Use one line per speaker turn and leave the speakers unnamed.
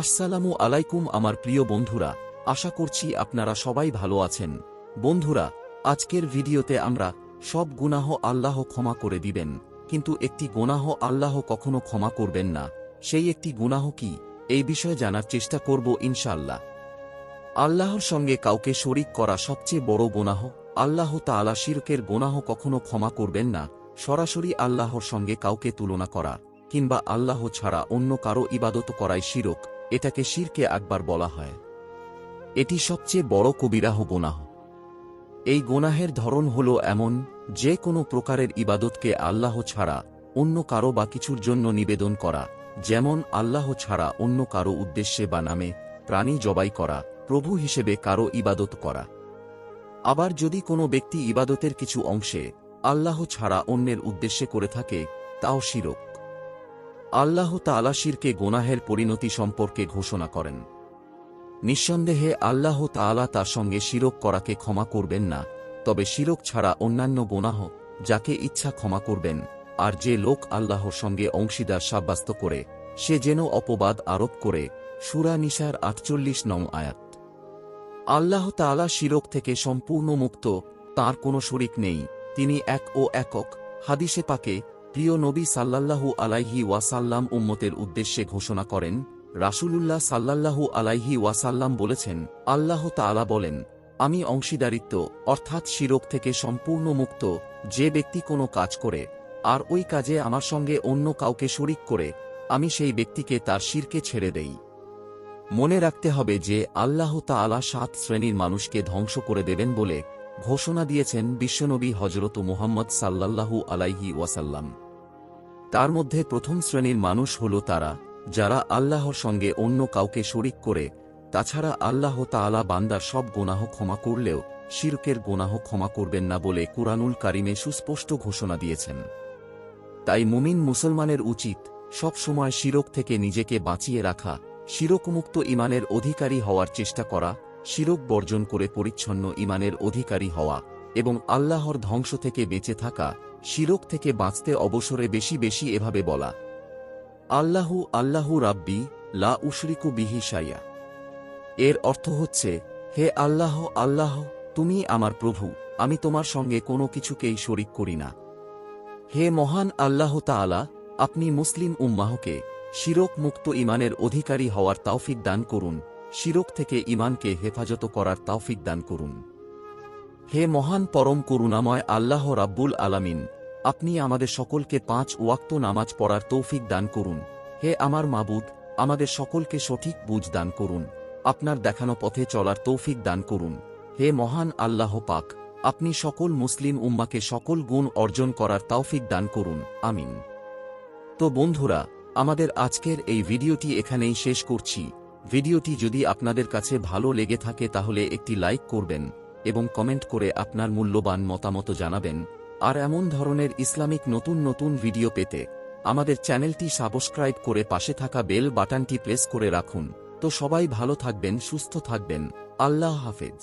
আসসালামু আলাইকুম আমার প্রিয় বন্ধুরা, আশা করছি আপনারা সবাই ভালো আছেন। বন্ধুরা, আজকের ভিডিওতে আমরা সব গুনাহ আল্লাহ ক্ষমা করে দিবেন, কিন্তু একটি গুনাহ আল্লাহ কখনো ক্ষমা করবেন না। সেই একটি গুনাহ কি? এই বিষয়ে জানার চেষ্টা করব ইনশাআল্লাহ। আল্লাহর সঙ্গে কাউকে শরিক করা সবচেয়ে বড় গুনাহ, আল্লাহ তাআলা শিরকের গুনাহ কখনো ক্ষমা করবেন না, সরাসরি আল্লাহর সঙ্গে কাউকে তুলনা করা, কিংবা আল্লাহ ছাড়া অন্য কারও ইবাদত করাই শিরক। এটাকে শিরকে একবার বলা হয়। এটি সবচেয়ে বড় কবিরাহ গোনাহ। এই গোনাহের ধরন হল এমন, যে কোনো প্রকারের ইবাদতকে আল্লাহ ছাড়া অন্য কারও বা কিছুর জন্য নিবেদন করা, যেমন আল্লাহ ছাড়া অন্য কারও উদ্দেশ্যে বা নামে প্রাণী জবাই করা, প্রভু হিসেবে কারও ইবাদত করা। আবার যদি কোনো ব্যক্তি ইবাদতের কিছু অংশে আল্লাহ ছাড়া অন্যের উদ্দেশ্যে করে থাকে, তাও শিরক। আল্লাহ তালা শিরকে গোনাহের পরিণতি সম্পর্কে ঘোষণা করেন। নিঃসন্দেহে আল্লাহ তাআলা তার সঙ্গে শিরক করাকে ক্ষমা করবেন না, তবে শিরক ছাড়া অন্যান্য গোনাহ যাকে ইচ্ছা ক্ষমা করবেন, আর যে লোক আল্লাহর সঙ্গে অংশীদার সাব্যস্ত করে, সে যেন অপবাদ আরোপ করে, সুরা নিশার আটচল্লিশ নং আয়াত। আল্লাহ তাআলা শিরক থেকে সম্পূর্ণ মুক্ত, তার কোনো শরিক নেই, তিনি এক ও একক, হাদিসে পাকে প্রিয় নবী সাল্লাল্লাহু আলাইহি ওয়াসাল্লাম উম্মতের উদ্দেশ্যে ঘোষণা করেন, রাসূলুল্লাহ সাল্লাল্লাহু আলাইহি ওয়াসাল্লাম বলেছেন, আল্লাহ তাআলা বলেন, আমি অংশীদারিত্ব, অর্থাৎ শিরক থেকে সম্পূর্ণ মুক্ত, যে ব্যক্তি কোনো কাজ করে, আর ওই কাজে আমার সঙ্গে অন্য কাউকে শরিক করে, আমি সেই ব্যক্তিকে তার শিরকে ছেড়ে দেই। মনে রাখতে হবে যে আল্লাহ তাআলা সাত শ্রেণির মানুষকে ধ্বংস করে দেবেন বলে ঘোষণা দিয়েছেন বিশ্বনবী হজরত মুহাম্মদ সাল্লাল্লাহু আলাইহি ওয়াসাল্লাম। তার মধ্যে প্রথম শ্রেণির মানুষ হল তারা, যারা আল্লাহর সঙ্গে অন্য কাউকে শরিক করে, তাছাড়া আল্লাহ তাআলা বান্দার সব গোনাহ ক্ষমা করলেও শিরকের গোনাহ ক্ষমা করবেন না বলে কুরআনুল কারিমে সুস্পষ্ট ঘোষণা দিয়েছেন। তাই মুমিন মুসলমানের উচিত সব সময় শিরক থেকে নিজেকে বাঁচিয়ে রাখা, শিরকমুক্ত ইমানের অধিকারী হওয়ার চেষ্টা করা, শিরক বর্জন করে পরিচ্ছন্ন ইমানের অধিকারী হওয়া এবং আল্লাহর ধ্বংস থেকে বেঁচে থাকা শিরক থেকে বাঁচতে অবসরে বেশি বেশি এভাবে বলা, আল্লাহু আল্লাহু রাব্বি, লা উশরিকু বিহি সাইয়া এর অর্থ হচ্ছে, হে আল্লাহ আল্লাহ, তুমি আমার প্রভু, আমি তোমার সঙ্গে কোনো কিছুকেই শরিক করি না। হে মহান আল্লাহ তাআলা, আপনি মুসলিম উম্মাহকে শিরক মুক্ত ইমানের অধিকারী হওয়ার তাওফিক দান করুন, শিরক থেকে ইমানকে হেফাজত করার তাওফিক দান করুন। হে মহান পরম করুণাময় আল্লাহ রাব্বুল আলামিন, আপনি আমাদের সকলকে পাঁচ ওয়াক্ত নামাজ পড়ার তৌফিক দান করুন। হে আমার মাবুদ, আমাদের সকলকে সঠিক বুঝ দান করুন। আপনার দেখানো পথে চলার তৌফিক দান করুন। হে মহান আল্লাহ পাক, আপনি সকল মুসলিম উম্মাকে সকল গুণ অর্জন করার তৌফিক দান করুন। আমিন। তো বন্ধুরা, আমাদের আজকের এই ভিডিওটি এখানেই শেষ করছি। ভিডিওটি যদি আপনাদের কাছে ভালো লেগে থাকে তাহলে একটি লাইক করবেন। এবং কমেন্ট করে আপনার মূল্যবান মতামত জানাবেন। আর এমন ধরনের ইসলামিক নতুন নতুন ভিডিও পেতে আমাদের চ্যানেলটি সাবস্ক্রাইব করে পাশে থাকা বেল বাটনটি প্রেস করে রাখুন। তো সবাই ভালো থাকবেন, সুস্থ থাকবেন। আল্লাহ হাফেজ।